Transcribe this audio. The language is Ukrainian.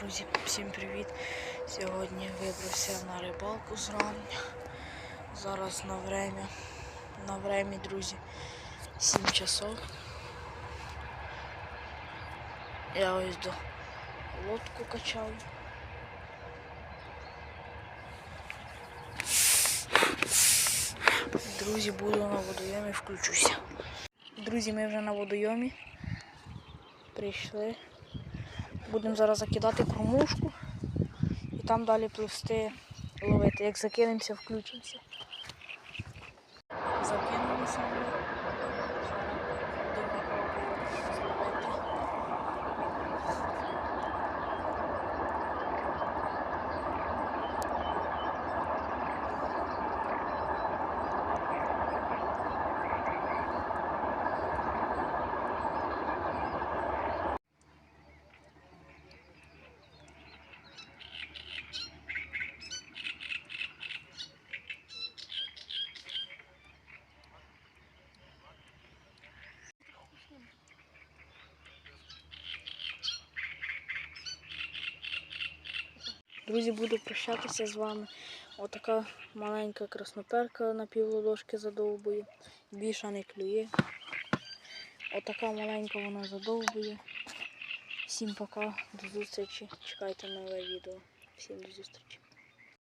Друзі, всім привіт! Сьогодні вибрався на рибалку зрання. Зараз на время. На времі, друзі, 7 часов. Я ось до лодку качав. Друзі, буду на водойомі, включуся. Друзі, ми вже на водойомі. Прийшли. Будемо зараз закидати кормушку і там далі пливсти ловити. Як закинемося, включимося. Закинулися ми. Зараз будемо пробувати зловити. Друзі, буду прощатися з вами. Отака маленька красноперка на півладошки задовбує. Більша не клює. Отака маленька вона задовбує. Всім пока, до зустрічі. Чекайте нове відео. Всім до зустрічі.